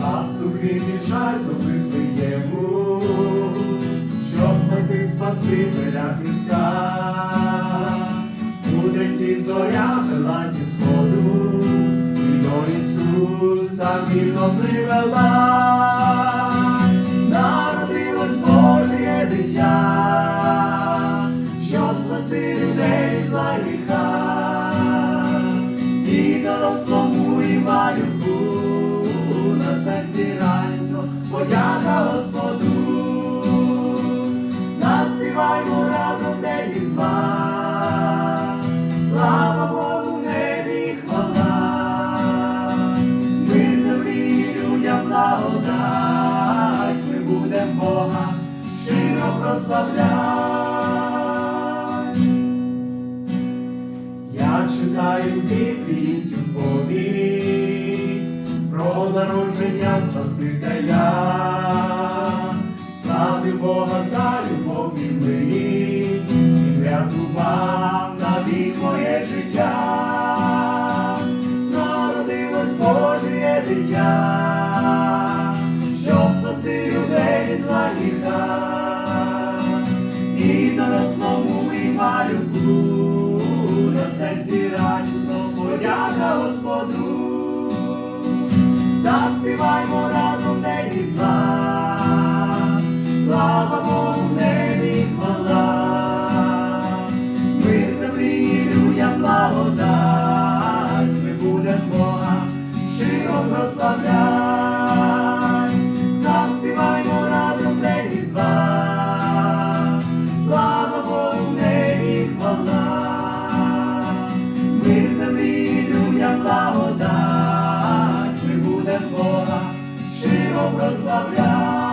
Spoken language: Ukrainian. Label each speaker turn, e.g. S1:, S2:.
S1: Пастухи біжать до Вифлеєму, щоб знайти Спасителя Христа. Мудреців зоря вела зі сходу, і до Ісуса вірно привела. Народилось Божє дитя, щоб спасти людей гріха. І дорослому і малюку на серці радісно подяка Господу. Заспіваймо разом день різдва. Слава Богу, небі хвала. Ми землі людям благодать, ми будем Бога щиро прославлять. Я читаю в Біблії цю повість народження Спасителя. Славлю Бога за любов і милість, і врятував навік моє життя. Народилось Божє дитя, щоб спасти людей від зла гріха. І дорослому, Заспіваймо разом день різдва. Слава розслабляй.